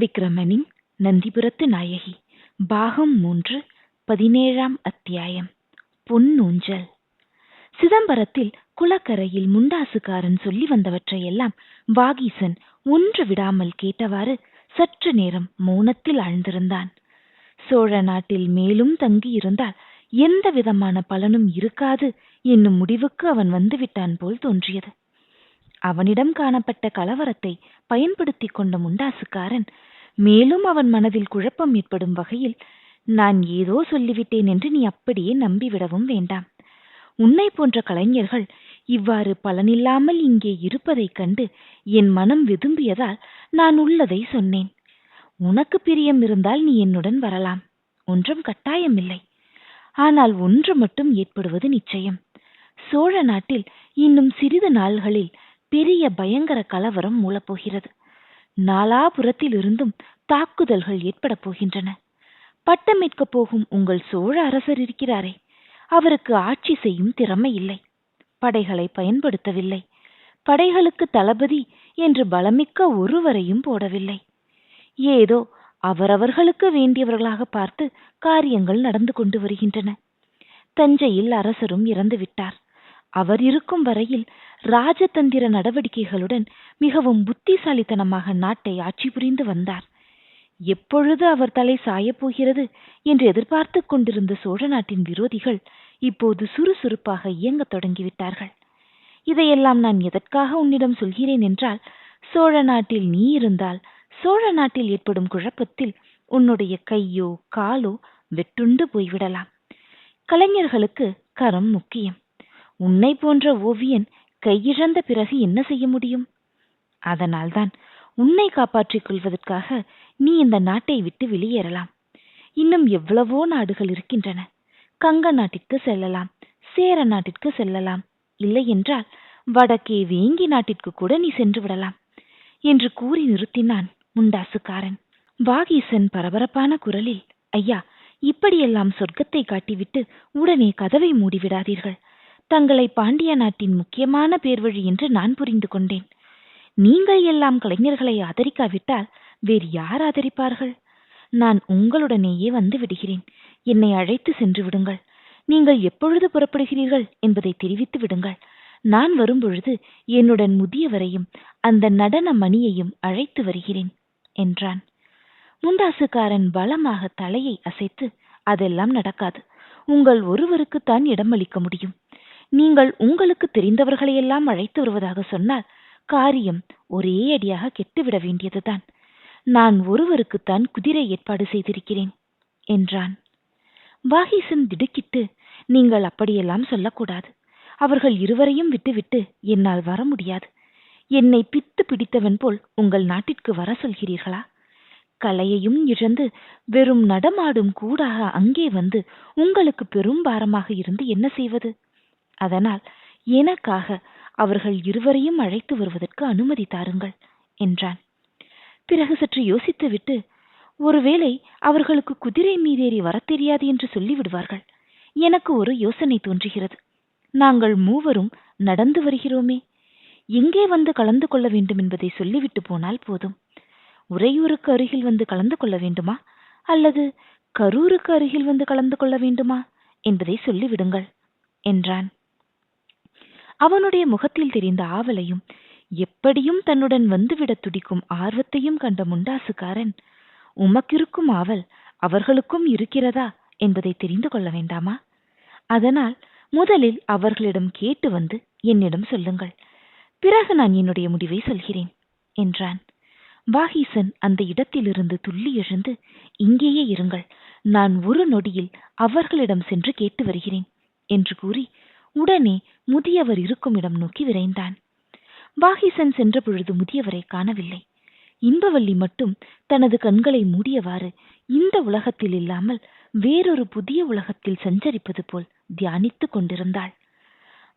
விக்ரமனின் நந்திபுரத்து நாயகி. பாகம் மூன்று பதினேழாம் அத்தியாயம். பொன்னூஞ்சல். சிதம்பரத்தில் குளக்கரையில் முண்டாசுக்காரன் சொல்லி வந்தவற்றையெல்லாம் வாகீசன் ஒன்று விடாமல் கேட்டவாறு சற்று நேரம் மௌனத்தில் ஆழ்ந்திருந்தான். சோழ நாட்டில் மேலும் தங்கியிருந்தால் எந்த விதமான பலனும் இருக்காது என்னும் முடிவுக்கு அவன் வந்துவிட்டான் போல் தோன்றியது. அவனிடம் காணப்பட்ட கலவரத்தை பயன்படுத்திக் கொண்ட முண்டாசுக்காரன். மேலும் அவன் மனதில் குழப்பம் ஏற்படும் வகையில் நான் ஏதோ சொல்லிவிட்டேன் என்று நீ அப்படியே நம்பிவிடவும் வேண்டாம். உன்னை போன்ற கலைஞர்கள் இவ்வாறு பலனில்லாமல் இங்கே இருப்பதைக் கண்டு என் மனம் விதும்பியதால் நான் உள்ளதை சொன்னேன். உனக்கு பிரியம் இருந்தால் நீ என்னுடன் வரலாம். ஒன்றும் கட்டாயமில்லை. ஆனால் ஒன்று மட்டும் ஏற்படுவது நிச்சயம். சோழ நாட்டில் இன்னும் சிறிது நாள்களில் பெரிய பயங்கர கலவரம் மூலப்போகிறது. நாலாபுரத்தில் இருந்தும் தாக்குதல்கள் ஏற்பட போகின்றன. பட்டமேற்கப் போகும் உங்கள் சோழ அரசர் இருக்கிறாரே. அவருக்கு ஆட்சி செய்யும் திறமை இல்லை. படைகளை பயன்படுத்தவில்லை. படைகளுக்கு தளபதி என்று பலமிக்க ஒருவரையும் போடவில்லை. ஏதோ அவரவர்களுக்கு வேண்டியவர்களாக பார்த்து காரியங்கள் நடந்து கொண்டு வருகின்றன. தஞ்சையில் அரசரும் இறந்துவிட்டார். அவர் இருக்கும் வரையில் ராஜதந்திர நடவடிக்கைகளுடன் மிகவும் புத்திசாலித்தனமாக நாட்டை ஆட்சி புரிந்து வந்தார். எப்பொழுது அவர் தலை சாயப்போகிறது என்று எதிர்பார்த்து கொண்டிருந்த சோழ நாட்டின் விரோதிகள் இப்போது சுறுசுறுப்பாக இயங்கத் தொடங்கிவிட்டார்கள். இதையெல்லாம் நான் எதற்காக உன்னிடம் சொல்கிறேன் என்றால் சோழ நாட்டில் நீ இருந்தால் சோழ நாட்டில் ஏற்படும் குழப்பத்தில் உன்னுடைய கையோ காலோ வெட்டுண்டு போய்விடலாம். கலைஞர்களுக்கு கரம் முக்கியம். உன்னை போன்ற ஓவியன் கையிழந்த பிறகு என்ன செய்ய முடியும்? அதனால்தான் உன்னை காப்பாற்றிக் கொள்வதற்காக நீ இந்த நாட்டை விட்டு வெளியேறலாம். இன்னும் எவ்வளவோ நாடுகள் இருக்கின்றன. கங்க நாட்டிற்கு செல்லலாம் சேர நாட்டிற்கு செல்லலாம். இல்லை என்றால் வடக்கே வேங்கி நாட்டிற்கு கூட நீ சென்று விடலாம் என்று கூறி நிறுத்தினான் முண்டாசுக்காரன். வாகீசன் பரபரப்பான குரலில் ஐயா இப்படியெல்லாம் சொர்க்கத்தை காட்டிவிட்டு உடனே கதவை மூடிவிடாதீர்கள். தங்களை பாண்டிய நாட்டின் முக்கியமான பேர்வழி என்று நான் புரிந்து கொண்டேன். நீங்கள் எல்லாம் கலைஞர்களை ஆதரிக்காவிட்டால் வேறு யார் ஆதரிப்பார்கள்? நான் உங்களுடனேயே வந்து விடுகிறேன். என்னை அழைத்து சென்று விடுங்கள். நீங்கள் எப்பொழுது புறப்படுகிறீர்கள் என்பதை தெரிவித்து விடுங்கள். நான் வரும்பொழுது என்னுடன் முதியவரையும் அந்த நடன மணியையும் அழைத்து வருகிறேன் என்றான். முண்டாசுக்காரன் பலமாக தலையை அசைத்து அதெல்லாம் நடக்காது. உங்கள் ஒருவருக்குத்தான் இடமளிக்க முடியும். நீங்கள் உங்களுக்கு தெரிந்தவர்களையெல்லாம் அழைத்து வருவதாக சொன்னால் காரியம் ஒரே அடியாக கெட்டுவிட வேண்டியதுதான். நான் ஒருவருக்குத்தான் குதிரை ஏற்பாடு செய்திருக்கிறேன் என்றான். வாகீசன் திடுக்கிட்டு நீங்கள் அப்படியெல்லாம் சொல்லக்கூடாது. அவர்கள் இருவரையும் விட்டுவிட்டு என்னால் வர முடியாது. என்னை பித்து பிடித்தவன் போல் உங்கள் நாட்டிற்கு வர சொல்கிறீர்களா? கலையையும் இழந்து வெறும் நடமாடும் கூடாக அங்கே வந்து உங்களுக்கு பெரும் பாரமாக இருந்து என்ன செய்வது? அதனால் எனக்காக அவர்கள் இருவரையும் அழைத்து வருவதற்கு அனுமதி தாருங்கள் என்றான். பிறகு சற்று யோசித்துவிட்டு ஒருவேளை அவர்களுக்கு குதிரை மீதேறி வரத் தெரியாது என்று சொல்லிவிடுவார்கள். எனக்கு ஒரு யோசனை தோன்றுகிறது. நாங்கள் மூவரும் நடந்து வருகிறோமே. எங்கே வந்து கலந்து கொள்ள வேண்டும் என்பதை சொல்லிவிட்டு போனால் போதும். உறையூருக்கு அருகில் வந்து கலந்து கொள்ள வேண்டுமா? அல்லது கரூருக்கு அருகில் வந்து கலந்து கொள்ள வேண்டுமா? என்பதை சொல்லிவிடுங்கள் என்றான். அவனுடைய முகத்தில் தெரிந்த ஆவலையும் எப்படியும் தன்னுடன் வந்துவிட துடிக்கும் ஆர்வத்தையும் கண்ட முண்டாசுக்காரன் உமக்கிருக்கும் ஆவல் அவர்களுக்கும் இருக்கிறதா? என்பதை தெரிந்து கொள்ள வேண்டாமா? அதனால் முதலில் அவர்களிடம் கேட்டு வந்து என்னிடம் சொல்லுங்கள். பிறகு நான் என்னுடைய முடிவை சொல்கிறேன் என்றான். வாகீசன் அந்த இடத்திலிருந்து துள்ளி எழுந்து இங்கேயே இருங்கள் நான் ஒரு நொடியில் அவர்களிடம் சென்று கேட்டு வருகிறேன் என்று கூறி உடனே முதியவர் இருக்கும் இடம் நோக்கி விரைந்தான். வாகீசன் சென்ற பொழுது முதியவரை காணவில்லை. இன்பவள்ளி மட்டும் தனது கண்களை மூடியவாறு இந்த உலகத்தில் இல்லாமல் வேறொரு புதிய உலகத்தில் சஞ்சரிப்பது போல் தியானித்துக் கொண்டிருந்தாள்.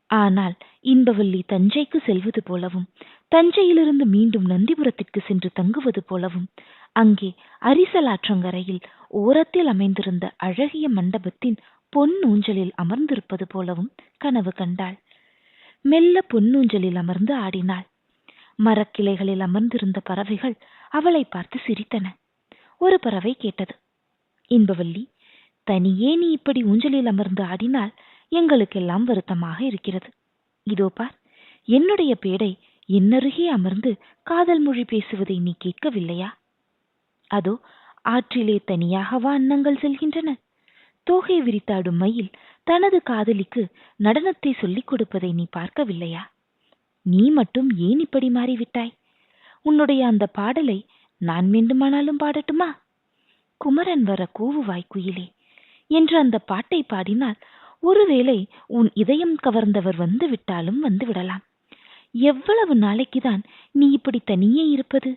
ஆனால் இன்பவல்லி தஞ்சைக்கு செல்வது போலவும் தஞ்சையிலிருந்து மீண்டும் நந்திபுரத்திற்கு சென்று தங்குவது போலவும் அங்கே அரிசலாற்றங்கரையில் ஓரத்தில் அமைந்திருந்த அழகிய மண்டபத்தின் பொன் ஊஞ்சலில் அமர்ந்திருப்பது போலவும் கனவு கண்டாள். மெல்ல பொன்னூஞ்சலில் அமர்ந்து ஆடினாள். மரக்கிளைகளில் அமர்ந்திருந்த பறவைகள் அவளை பார்த்து சிரித்தன. ஒரு பறவை கேட்டது இன்பவல்லி தனியே நீ இப்படி ஊஞ்சலில் அமர்ந்து ஆடினால் எங்களுக்கெல்லாம் வருத்தமாக இருக்கிறது. இதோ பார் என்னுடைய பேடை என்னருகே அமர்ந்து காதல் மொழி பேசுவதை நீ கேட்கவில்லையா? அதோ ஆற்றிலே தனியாகவா அன்னங்கள் செல்கின்றன. தோகை விரித்தாடும் மயில் தனது காதலிக்கு நடனத்தை சொல்லிக் கொடுப்பதை நீ பார்க்கவில்லையா? நீ மட்டும் ஏன் இப்படி மாறிவிட்டாய்? உன்னுடைய அந்த பாடலை நான் வேண்டுமானாலும் பாடட்டுமா? குமரன் வர கூவுவாய் குயிலே என்று அந்த பாட்டை பாடினால் ஒருவேளை உன் இதயம் கவர்ந்தவர் வந்து விட்டாலும் வந்து விடலாம் எவ்வளவு நாளைக்குதான் நீ இப்படி தனியே இருப்பது?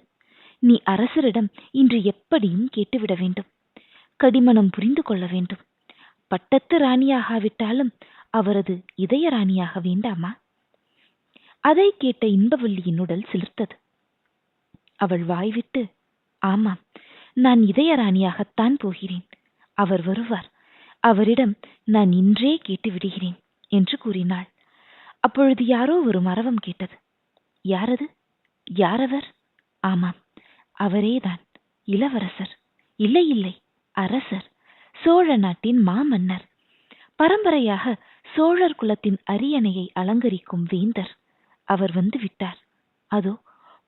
நீ அரசரிடம் இன்று எப்படியும் கேட்டுவிட வேண்டும். கடிமணம் புரிந்து கொள்ள வேண்டும். பட்டத்து ராணியாகாவிட்டாலும் அவரது இதய ராணியாக வேண்டாமா? அதை கேட்ட இன்பவல்லியின் உடல் சிலிர்த்தது. அவள் வாய்விட்டு ஆமாம் நான் இதய ராணியாகத்தான் போகிறேன். அவர் வருவார். அவரிடம் நான் இன்றே கேட்டு விடுகிறேன் என்று கூறினாள். அப்பொழுது யாரோ ஒரு மரவம் கேட்டது. யாரது? யாரவர்? ஆமாம் அவரேதான். இளவரசர். இல்லை இல்லை அரசர். சோழ நாட்டின் மாமன்னர். பரம்பரையாக சோழர் குலத்தின் அரியணையை அலங்கரிக்கும் வேந்தர். அவர் வந்து விட்டார். அதோ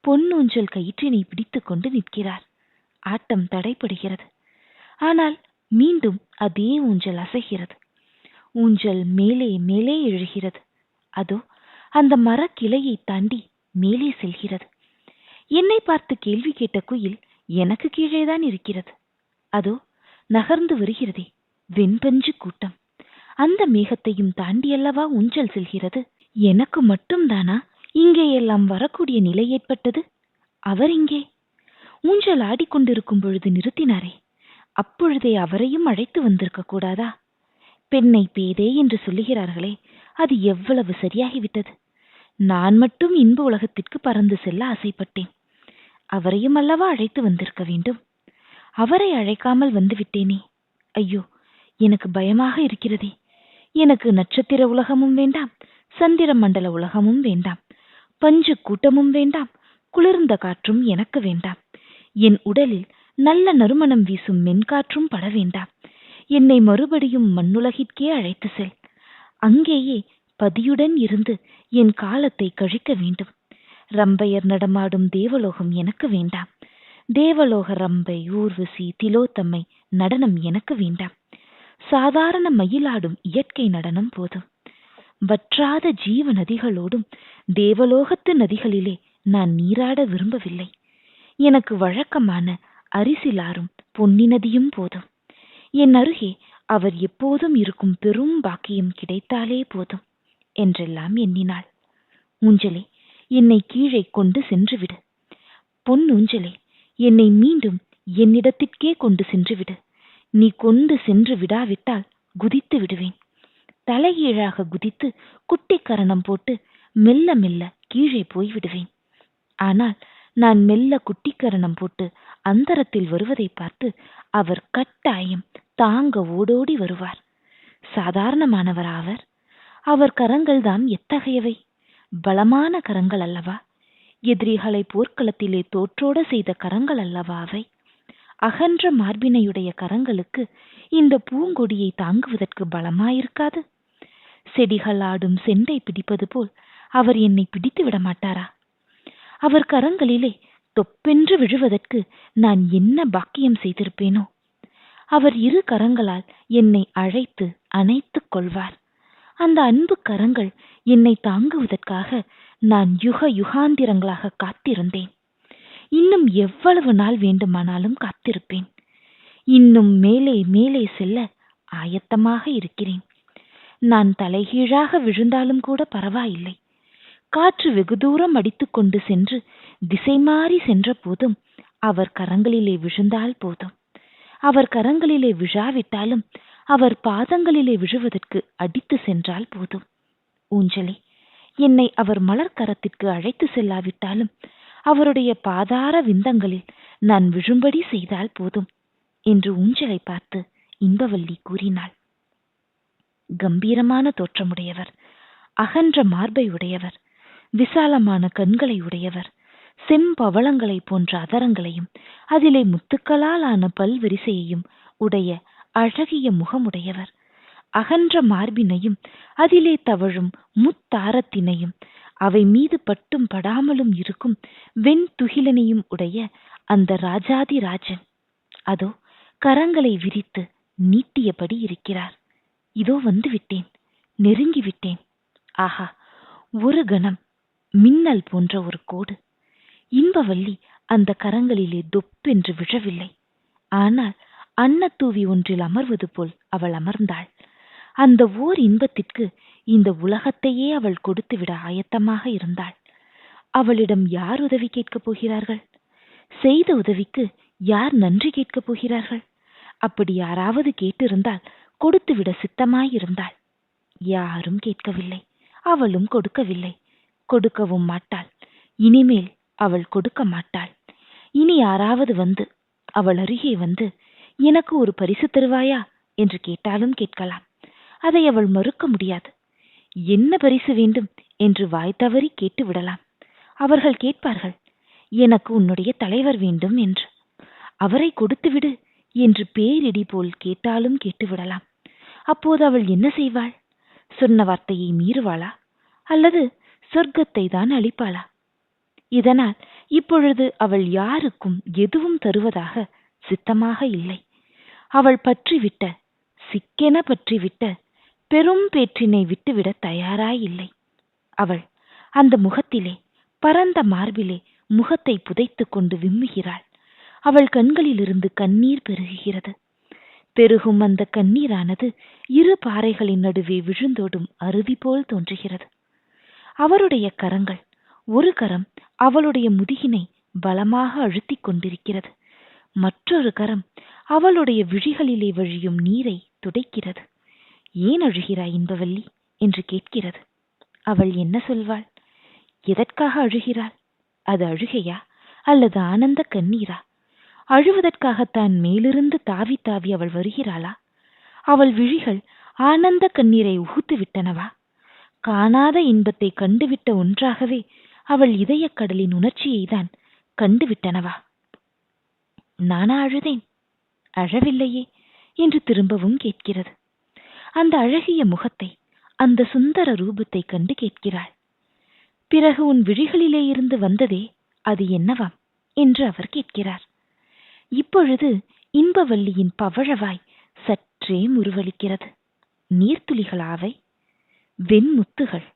பொன்னூஞ்சல் கயிற்றினை பிடித்துக் கொண்டு நிற்கிறார். ஆட்டம் தடைப்படுகிறது ஆனால் மீண்டும் அதே ஊஞ்சல் அசைகிறது. ஊஞ்சல் மேலே மேலே எழுகிறது. அதோ அந்த மரக்கிளையை தாண்டி மேலே செல்கிறது. என்னை பார்த்து கேள்வி கேட்ட குயில் எனக்கு கீழேதான் இருக்கிறது. அதோ நகர்ந்து வருகிறதே. வெண்பஞ்சு கூட்டம். அந்த மேகத்தையும் தாண்டியல்லவா ஊஞ்சல் செல்கிறது? எனக்கு மட்டும்தானா? இங்கே எல்லாம் வரக்கூடிய நிலை ஏற்பட்டது? அவர் இங்கே ஊஞ்சல் ஆடிக்கொண்டிருக்கும் பொழுது நிறுத்தினாரே. அப்பொழுதே அவரையும் அழைத்து வந்திருக்க கூடாதா? பெண்ணை பேதே என்று சொல்லுகிறார்களே அது எவ்வளவு சரியாகிவிட்டது? நான் மட்டும் இன்ப உலகத்திற்கு பறந்து செல்ல ஆசைப்பட்டேன். அவரையும் அல்லவா அழைத்து வந்திருக்க வேண்டும்? அவரை அழைக்காமல் வந்துவிட்டேனே. ஐயோ எனக்கு பயமாக இருக்கிறதே. எனக்கு நட்சத்திர உலகமும் வேண்டாம் சந்திர மண்டல உலகமும் வேண்டாம் பஞ்சு கூட்டமும் வேண்டாம் குளிர்ந்த காற்றும் எனக்கு வேண்டாம். என் உடலில் நல்ல நறுமணம் வீசும் மென்காற்றும் பட வேண்டாம். என்னை மறுபடியும் மண்ணுலகிற்கே அழைத்து செல். அங்கேயே பதியுடன் இருந்து என் காலத்தை கழிக்க வேண்டும். ரம்பையர் நடமாடும் தேவலோகம் எனக்கு வேண்டாம். தேவலோக ரம்பை ஊர்வசி திலோத்தம்மை நடனம் எனக்கு வேண்டாம். சாதாரண மயிலாடும் இயற்கை நடனம் போதும். வற்றாத ஜீவ நதிகளோடும் தேவலோகத்து நதிகளிலே நான் நீராட விரும்பவில்லை. எனக்கு வழக்கமான அரிசிலாரும் பொன்னி நதியும் போதும். என் அருகே அவர் எப்போதும் இருக்கும் பெரும் பாக்கியம் கிடைத்தாலே போதும் என்றெல்லாம் எண்ணினாள். ஊஞ்சலே என்னை கீழே கொண்டு சென்று விடு. பொன் ஊஞ்சலே என்னை மீண்டும் என்னிடத்திற்கே கொண்டு சென்றுவிடு. நீ கொண்டு சென்று விடாவிட்டால் குதித்து விடுவேன். தலைகீழாக குதித்து குட்டி கரணம் போட்டு மெல்ல மெல்ல கீழே போய் விடுவேன். ஆனால் நான் மெல்ல குட்டிக்கரணம் போட்டு அந்தரத்தில் வருவதை பார்த்து அவர் கட்டாயம் தாங்க ஓடோடி வருவார். சாதாரணமானவர் அவர்? அவர் கரங்கள்தான் எத்தகையவை? பலமான கரங்கள் அல்லவா? எதிரிகளை போர்க்களத்திலே தோற்றோட செய்த கரங்கள் அல்லவா அவை? அகன்ற மார்பினையுடைய கரங்களுக்கு இந்த பூங்கொடியை தாங்குவதற்கு பலமாயிருக்காது. செடிகள் ஆடும் செண்டை பிடிப்பது போல் அவர் என்னை பிடித்து விட மாட்டாரா? அவர் கரங்களிலே தொப்பென்று விழுவதற்கு நான் என்ன பாக்கியம் செய்திருப்பேனோ? அவர் இரு கரங்களால் என்னை அழைத்து அணைத்துக் கொள்வார். அந்த அன்பு கரங்கள் என்னை தாங்குவதற்காக நான் யுக யுகாந்திரங்களாக காத்திருந்தேன். இன்னும் எவ்வளவு நாள் வேண்டுமானாலும் காத்திருப்பேன். இன்னும் மேலே மேலே செல்ல ஆயத்தமாக இருக்கிறேன். நான் தலைகீழாக விழுந்தாலும் கூட பரவாயில்லை. காற்று வெகு தூரம் அடித்துக்கொண்டு சென்று திசை மாறி சென்ற போதும் அவர் கரங்களிலே விழுந்தால் போதும். அவர் கரங்களிலே விழாவிட்டாலும் அவர் பாதங்களிலே விழுவதற்கு அடித்து சென்றால் போதும். ஊஞ்சலே என்னை அவர் மலர் கரத்திற்கு அழைத்து செல்லாவிட்டாலும் அவருடைய பாதார விந்தங்களில் நான் விழும்படி செய்தால் போதும் என்று ஊஞ்சலை பார்த்து இன்பவல்லி கூறினாள். கம்பீரமான தோற்றமுடையவர் அகன்ற மார்பை உடையவர் விசாலமான கண்களை உடையவர் செம்பவளங்களைப் போன்ற அதரங்களையும் அதிலே முத்துக்களால் ஆன பல்வரிசையையும் உடைய அழகிய முகமுடையவர். அகன்ற மார்பினையும் அதிலே தவழும் முத்தாரத்தினையும் அவை மீது பட்டும் படாமலும் இருக்கும் வெண்துகிலனையும் உடைய அந்த ராஜாதி ராஜன். அதோ கரங்களை விரித்து நீட்டியபடி இருக்கிறார். இதோ வந்து விட்டேன் நெருங்கி விட்டேன் ஆஹா ஒரு கணம் மின்னல் போன்ற ஒரு கோடு. இன்பவல்லி அந்த கரங்களிலே தொப்பென்று விழவில்லை. ஆனால் அன்னத்தூவி ஒன்றில் அமர்வது போல் அவள் அமர்ந்தாள். அந்த ஓர் இன்பத்திற்கு இந்த உலகத்தையே அவள் கொடுத்துவிட ஆயத்தமாக இருந்தாள். அவளிடம் யார் உதவி கேட்கப் போகிறார்கள்? செய்த உதவிக்கு யார் நன்றி கேட்கப் போகிறார்கள்? அப்படி யாராவது கேட்டிருந்தால் கொடுத்துவிட சித்தமாயிருந்தாள். யாரும் கேட்கவில்லை. அவளும் கொடுக்கவில்லை. கொடுக்கவும் மாட்டாள். இனிமேல் அவள் கொடுக்க மாட்டாள். இனி யாராவது வந்து அவள் அருகே வந்து எனக்கு ஒரு பரிசு தருவாயா? என்று கேட்டாலும் கேட்கலாம். அதை அவள் மறுக்க முடியாது. என்ன பரிசு வேண்டும் என்று வாய் தவறி கேட்டு விடலாம். அவர்கள் கேட்பார்கள் எனக்கு உன்னுடைய தலைவர் வேண்டும் என்று. அவரை கொடுத்துவிடு என்று பேரிடி போல் கேட்டாலும் கேட்டு விடலாம். அப்போது அவள் என்ன செய்வாள்? சொன்ன வார்த்தையை மீறுவாளா? அல்லது சொர்க்கத்தை தான் அளிப்பாளா இதனால் இப்பொழுது அவள் யாருக்கும் எதுவும் தருவதாக சித்தமாக இல்லை. அவள் பற்றிவிட்ட சிக்கென பற்றிவிட்ட பெரும் பேற்றினை விட்டுவிட தயாராயில்லை. அவள் அந்த முகத்திலே பரந்த மார்பிலே முகத்தை புதைத்துக் கொண்டு விம்முகிறாள். அவள் கண்களிலிருந்து கண்ணீர் பெருகுகிறது. பெருகும் அந்த கண்ணீரானது இரு பாறைகளின் நடுவே விழுந்தோடும் அருவி போல் தோன்றுகிறது. அவருடைய கரங்கள் ஒரு கரம் அவளுடைய முதுகினை பலமாக அழுத்திக் கொண்டிருக்கிறது. மற்றொரு கரம் அவளுடைய விழிகளிலே வழியும் நீரை துடைக்கிறது. ஏன் அழுகிறாய் இன்பவல்லி? என்று கேட்கிறது. அவள் என்ன சொல்வாள்? எதற்காக அழுகிறாள்? அது அழுகையா? அல்லது ஆனந்த கண்ணீரா? அழுவதற்காகத்தான் மேலிருந்து தாவி தாவி அவள் வருகிறாளா? அவள் விழிகள் ஆனந்த கண்ணீரை உகுத்து விட்டனவா? காணாத இன்பத்தை கண்டுவிட்ட ஒன்றாகவே அவள் இதயக் கடலின் உணர்ச்சியை தான் கண்டுவிட்டனவா? நானா அழுதேன்? அழவில்லையே? என்று திரும்பவும் கேட்கிறது. அந்த அழகிய முகத்தை அந்த சுந்தர ரூபத்தை கண்டு கேட்கிறாள். பிறகு உன் விழிகளிலே இருந்து வந்ததே அது என்னவாம்? என்று அவர் கேட்கிறார். இப்பொழுது இன்பவல்லியின் பவழவாய் சற்றே முருவளிக்கிறது. நீர்த்துளிகளாவை வெண்முத்துகள்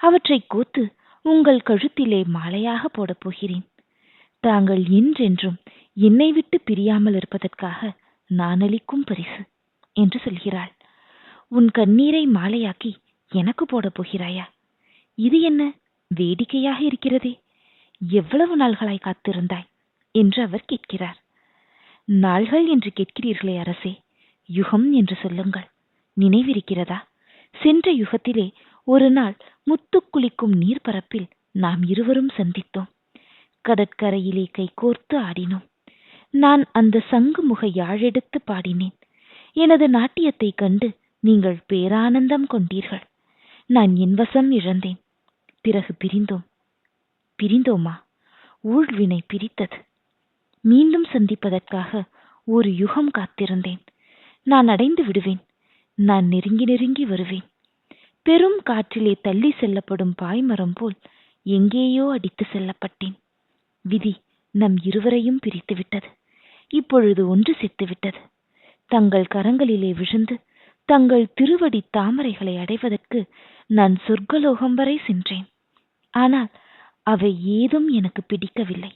அவற்றை கோத்து உங்கள் கழுத்திலே மாலையாக போடப் போகிறேன். தாங்கள் என்றென்றும் என்னை விட்டு பிரியாமல் இருப்பதற்காக நான் அளிக்கும் பரிசு என்று சொல்கிறாள். உன் கண்ணீரை மாலையாக்கி எனக்கு போடப் போகிறாயா? இது என்ன வேடிக்கையாக இருக்கிறதே? எவ்வளவு நாள்களாய் காத்திருந்தாய்? என்று அவர் கேட்கிறார். நாள்கள் என்று கேட்கிறீர்களே அரசே யுகம் என்று சொல்லுங்கள். நினைவிருக்கிறதா? சென்ற யுகத்திலே ஒரு நாள் முத்துக்குளிக்கும் நீர்பரப்பில் நாம் இருவரும் சந்தித்தோம். கடற்கரையிலே கைகோர்த்து ஆடினோம். நான் அந்த சங்கு முக யாழெடுத்து பாடினேன். எனது நாட்டியத்தை கண்டு நீங்கள் பேரானந்தம் கொண்டீர்கள். நான் இன்வசம் இழந்தேன். பிறகு பிரிந்தோம். பிரிந்தோமா? ஊழ்வினை பிரித்தது. மீண்டும் சந்திப்பதற்காக ஒரு யுகம் காத்திருந்தேன். நான் அடைந்து விடுவேன். நான் நெருங்கி நெருங்கி வருவேன். பெரும் காற்றிலே தள்ளி செல்லப்படும் பாய்மரம் போல் எங்கேயோ அடித்து செல்லப்பட்டேன். விதி நம் இருவரையும் பிரித்துவிட்டது. இப்பொழுது ஒன்று செத்துவிட்டது. தங்கள் கரங்களிலே விழுந்து தங்கள் திருவடி தாமரைகளை அடைவதற்கு நான் சொர்க்கலோகம் வரை சென்றேன். ஆனால் அவை ஏதும் எனக்கு பிடிக்கவில்லை.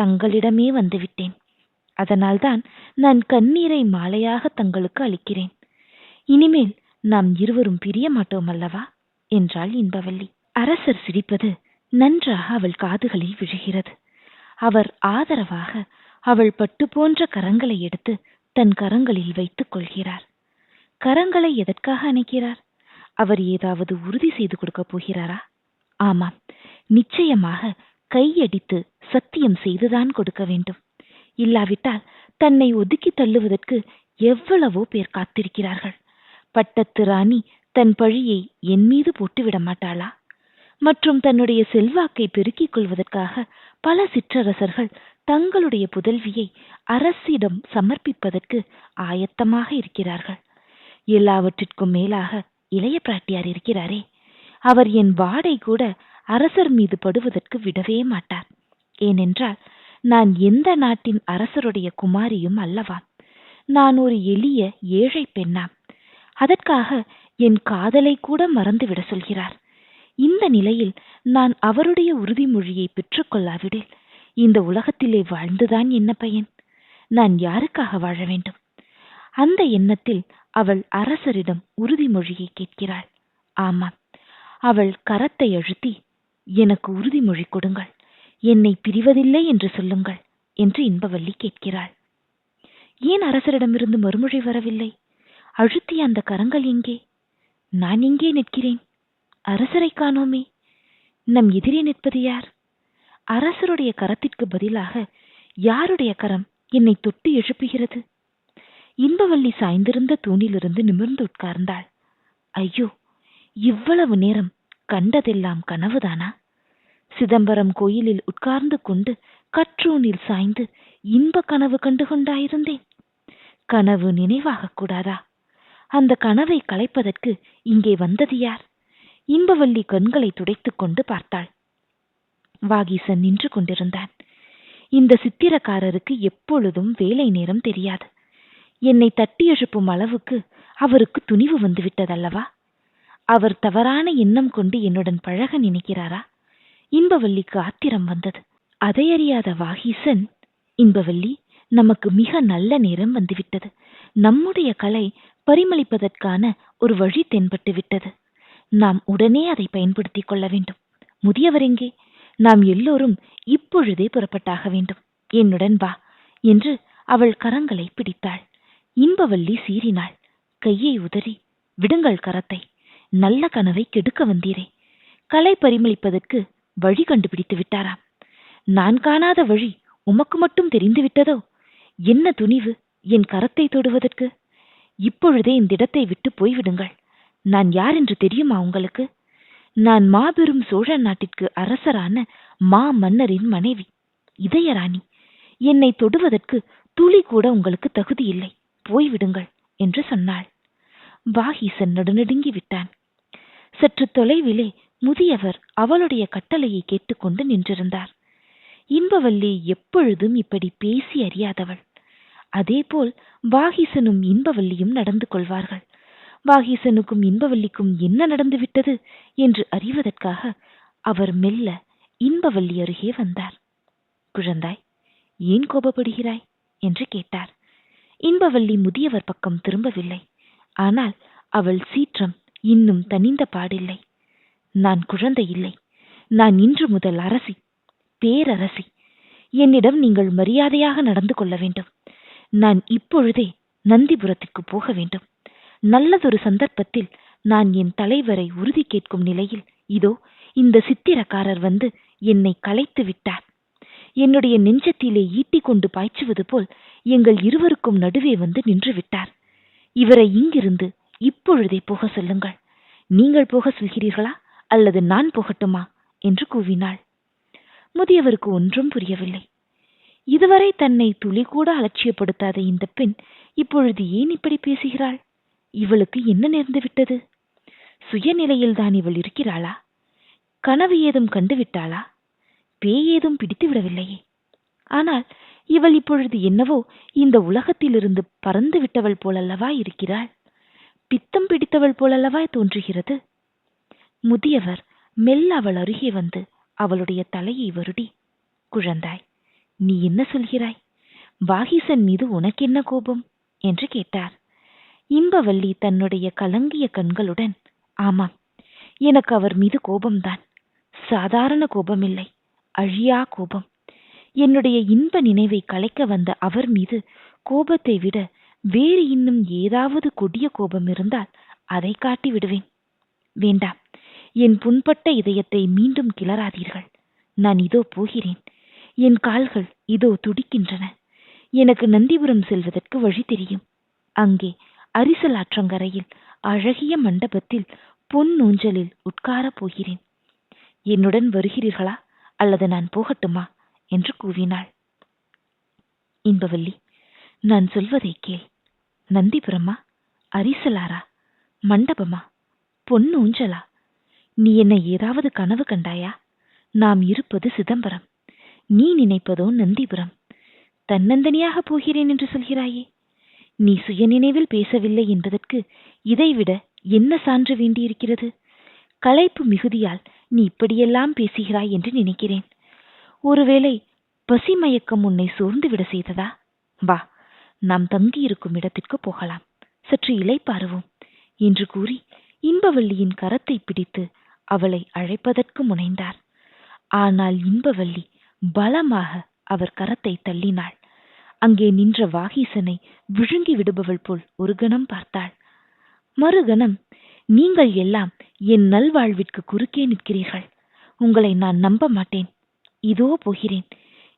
தங்களிடமே வந்துவிட்டேன். அதனால்தான் நான் கண்ணீரை மாலையாக தங்களுக்கு அளிக்கிறேன். இனிமேல் நாம் இருவரும் பிரிய மாட்டோம் அல்லவா? என்றாள் இன்பவல்லி. அரசர் சிரிப்பது நன்றாக அவள் காதுகளில் விழுகிறது. அவர் ஆதரவாக அவள் பட்டு போன்ற கரங்களை எடுத்து தன் கரங்களில் வைத்துக் கொள்கிறார். கரங்களை எதற்காக அணைக்கிறார்? அவர் ஏதாவது உறுதி செய்து கொடுக்கப் போகிறாரா? ஆமாம் நிச்சயமாக கையடித்து சத்தியம் செய்துதான் கொடுக்க வேண்டும். இல்லாவிட்டால் தன்னை ஒதுக்கி தள்ளுவதற்கு எவ்வளவோ பேர் காத்திருக்கிறார்கள். பட்டத்து ராணி தன் பழியை என் மீது போட்டுவிட மாட்டாளா? மற்றும் தன்னுடைய செல்வாக்கை பெருக்கிக் கொள்வதற்காக பல சிற்றரசர்கள் தங்களுடைய புதல்வியை அரசிடம் சமர்ப்பிப்பதற்கு ஆயத்தமாக இருக்கிறார்கள். எல்லாவற்றிற்கும் மேலாக இளைய பிராட்டியார் இருக்கிறாரே. அவர் என் வாடை கூட அரசர் மீது படுவதற்கு விடவே மாட்டார். ஏனென்றால் நான் எந்த நாட்டின் அரசருடைய குமாரியும் அல்லவாம் நான் ஒரு எளிய ஏழை பெண்ணாம். அதற்காக என் காதலை கூட மறந்துவிட சொல்கிறார். இந்த நிலையில் நான் அவருடைய உறுதிமொழியை பெற்றுக்கொள்ளாவிடில் இந்த உலகத்திலே வாழ்ந்துதான் என்ன பயன்? நான் யாருக்காக வாழ வேண்டும்? அந்த எண்ணத்தில் அவள் அரசரிடம் உறுதிமொழியை கேட்கிறாள். ஆமாம். அவள் கரத்தை அழுத்தி எனக்கு உறுதிமொழி கொடுங்கள். என்னை பிரிவதில்லை என்று சொல்லுங்கள் என்று இன்பவல்லி கேட்கிறாள். ஏன் அரசரிடமிருந்து மறுமொழி வரவில்லை? அழுத்திய அந்த கரங்கள் எங்கே? நான் எங்கே நிற்கிறேன்? அரசரை காணோமே. நம் எதிரே நிற்பது யார்? அரசருடைய கரத்திற்கு பதிலாக யாருடைய கரம் என்னை தொட்டு எழுப்புகிறது? இன்பவள்ளி சாய்ந்திருந்த தூணிலிருந்து நிமிர்ந்து உட்கார்ந்தாள். ஐயோ இவ்வளவு நேரம் கண்டதெல்லாம் கனவுதானா? சிதம்பரம் கோயிலில் உட்கார்ந்து கொண்டு கற்றூனில் சாய்ந்து இன்ப கனவு கண்டு கொண்டாயிருந்தேன் கனவு நினைவாகக் கூடாதா? அந்த கனவை கலைப்பதற்கு இங்கே வந்தது யார்? இன்பவள்ளி கண்களை துடைத்துக் கொண்டு பார்த்தாள். வாகீசன் நின்று கொண்டிருந்தான். இந்த சித்திரக்காரருக்கு எப்பொழுதும் வேலை நேரம் தெரியாது. என்னை தட்டி எழுப்பும் அளவுக்கு அவருக்கு துணிவு வந்துவிட்டதல்லவா? அவர் தவறான எண்ணம் கொண்டு என்னுடன் பழக நினைக்கிறாரா? இன்பவல்லிக்கு ஆத்திரம் வந்தது. அதை அறியாத வாகீசன் இன்பவல்லி நமக்கு மிக நல்ல நேரம் வந்துவிட்டது. நம்முடைய கலை பரிமளிப்பதற்கான ஒரு வழி தென்பட்டு விட்டது. நாம் உடனே அதை பயன்படுத்திக் கொள்ள வேண்டும். முதியவர் எங்கே? நாம் எல்லோரும் இப்பொழுதே புறப்பட்டாக வேண்டும். என்னுடன் வா என்று அவள் கரங்களை பிடித்தாள். இன்பவல்லி சீறினாள். கையை உதறி விடுங்கள் கரத்தை நல்ல கனவை கெடுக்க வந்தீரே. கலை பரிமளிப்பதற்கு வழி கண்டுபிடித்து விட்டாராம். நான் காணாத வழி உமக்கு மட்டும் தெரிந்து விட்டதோ? என்ன துணிவு என் கரத்தை தொடுவதற்கு? இப்பொழுதே இந்த இடத்தை விட்டு போய்விடுங்கள். நான் யார் என்று தெரியுமா உங்களுக்கு? நான் மாபெரும் சோழ நாட்டிற்கு அரசரான மா மன்னரின் மனைவி. இதயராணி என்னை தொடுவதற்கு துளி கூட உங்களுக்கு தகுதி இல்லை. போய்விடுங்கள் என்று சொன்னாள். வாகீசன் நடுநடுங்கி விட்டான். சற்று தொலைவிலே முதியவர் அவளுடைய கட்டளையை கேட்டுக்கொண்டு நின்றிருந்தார். இன்பவல்லி எப்பொழுதும் இப்படி பேசி அறியாதவள். அதேபோல் வாகீசனும் இன்பவல்லியும் நடந்து கொள்வார்கள். வாகீசனுக்கும் இன்பவல்லிக்கும் என்ன நடந்துவிட்டது என்று அறிவதற்காக அவர் மெல்ல இன்பவல்லி அருகே வந்தார். குழந்தாய் ஏன் கோபப்படுகிறாய்? என்று கேட்டார். இன்பவல்லி முதியவர் பக்கம் திரும்பவில்லை. ஆனால் அவள் சீற்றம் இன்னும் தனிந்த பாடில்லை. நான் குழந்தை இல்லை. நான் இன்று முதல் அரசி பேரரசி. என்னிடம் நீங்கள் மரியாதையாக நடந்து கொள்ள வேண்டும். நான் இப்பொழுதே நந்திபுரத்திற்கு போக வேண்டும். நல்லதொரு சந்தர்ப்பத்தில் நான் என் தலைவரை உறுதி கேட்கும் நிலையில் இதோ இந்த சித்திரக்காரர் வந்து என்னை கலைத்து விட்டார் என்னுடைய நெஞ்சத்திலே ஈட்டிக் கொண்டு பாய்ச்சுவது போல் எங்கள் இருவருக்கும் நடுவே வந்து நின்று விட்டார் இவரை இங்கிருந்து இப்பொழுதே போக சொல்லுங்கள். நீங்கள் போக சொல்கிறீர்களா? அல்லது நான் போகட்டுமா? என்று கூவினாள். முதியவருக்கு ஒன்றும் புரியவில்லை. இதுவரை தன்னை துளி கூட அலட்சியப்படுத்தாத இந்த பெண் இப்பொழுது ஏன் இப்படி பேசுகிறாள்? இவளுக்கு என்ன நேர்ந்து விட்டது? சுயநிலையில்தான் இவள் இருக்கிறாளா? கனவு ஏதும் கண்டுவிட்டாளா? பேய் ஏதும் பிடித்து விடவில்லையே. ஆனால் இவள் இப்பொழுது என்னவோ இந்த உலகத்திலிருந்து பறந்து விட்டவள் போலல்லவா இருக்கிறாள். பித்தம் பிடித்தவள் போலல்லவா தோன்றுகிறது. முதியவர் மெல்ல அவள் அருகே வந்து அவளுடைய தலையை வருடி. குழந்தாய் நீ என்ன சொல்கிறாய்? வாகிசன் மீது உனக்கென்ன கோபம்? என்று கேட்டார். இன்பவல்லி தன்னுடைய கலங்கிய கண்களுடன் ஆமாம் எனக்கு அவர் மீது கோபம்தான். சாதாரண கோபமில்லை. அழியா கோபம். என்னுடைய இன்ப நினைவை கலைக்க வந்த அவர் மீது கோபத்தை விட வேறு இன்னும் ஏதாவது கொடிய கோபம் இருந்தால் அதை காட்டி விடுவேன். வேண்டாம் என் புண்பட்ட இதயத்தை மீண்டும் கிளறாதீர்கள். நான் இதோ போகிறேன். என் கால்கள் இதோ துடிக்கின்றன. எனக்கு நந்திபுரம் செல்வதற்கு வழி தெரியும். அங்கே அரிசல் ஆற்றங்கரையில் அழகிய மண்டபத்தில் பொன் ஊஞ்சலில் உட்காரப் போகிறேன். என்னுடன் வருகிறீர்களா? அல்லது நான் போகட்டுமா? என்று கூவினாள். இன்பவல்லி நான் சொல்வதை கேள். நந்திபுரமா? அரிசலாரா? மண்டபமா? பொன் ஊஞ்சலா? நீ என்னை ஏதாவது கனவு கண்டாயா? நாம் இருப்பது சிதம்பரம். நீ நினைப்பதோ நந்திபுரம். தன்னந்தனியாக போகிறேன் என்று சொல்கிறாயே. நீ சுயநினைவில் பேசவில்லை என்பதற்கு இதைவிட என்ன சான்று வேண்டியிருக்கிறது? களைப்பு மிகுதியால் நீ இப்படியெல்லாம் பேசுகிறாய் என்று நினைக்கிறேன். ஒருவேளை பசிமயக்கம் உன்னை சோர்ந்துவிட செய்ததா? வா நாம் தங்கியிருக்கும் இடத்திற்கு போகலாம். சற்று இலைப்பாருவோம் என்று கூறி இன்பவல்லியின் கரத்தை பிடித்து அவளை அழைப்பதற்கு முனைந்தார். ஆனால் இன்பவல்லி பலமாக அவர் கரத்தை தள்ளினாள். அங்கே நின்ற வாகீசனை விழுங்கி விடுபவள் போல் ஒரு கணம் பார்த்தாள். மறுகணம் நீங்கள் எல்லாம் என் நல்வாழ்விற்கு குறுக்கே நிற்கிறீர்கள். உங்களை நான் நம்ப மாட்டேன். இதோ போகிறேன்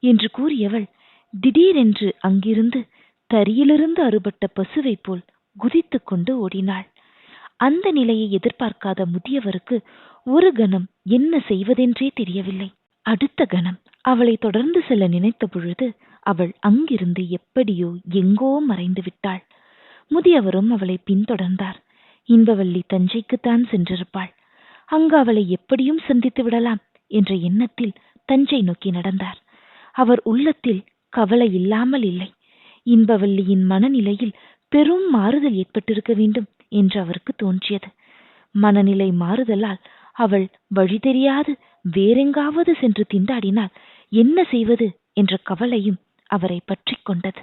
என்று கூறியவள் திடீரென்று அங்கிருந்து தரியிலிருந்து அறுபட்ட பசுவைப் போல் குதித்து கொண்டு ஓடினாள். அந்த நிலையை எதிர்பார்க்காத முதியவருக்கு ஒரு கணம் என்ன செய்வதென்றே தெரியவில்லை. அடுத்த கணம் அவளை தொடர்ந்து செல்ல நினைத்த பொழுது அவள் அங்கிருந்து எப்படியோ எங்கோ மறைந்து விட்டாள். முதியவரும் அவளை பின்தொடர்ந்தார். இன்பவல்லி தஞ்சைக்குத்தான் சென்றிருப்பாள். அங்கு அவளை எப்படியும் சந்தித்து விடலாம் என்ற எண்ணத்தில் தஞ்சை நோக்கி நடந்தார். அவர் உள்ளத்தில் கவலை இல்லாமல் இல்லை. இன்பவல்லியின் மனநிலையில் பெரும் மாறுதல் ஏற்பட்டிருக்க வேண்டும் என்று அவருக்கு தோன்றியது. மனநிலை மாறுதலால் அவள் வழி தெரியாது வேறெங்காவது சென்று திண்டாடினால் என்ன செய்வது என்ற கவலையும் அவரை பற்றி கொண்டது.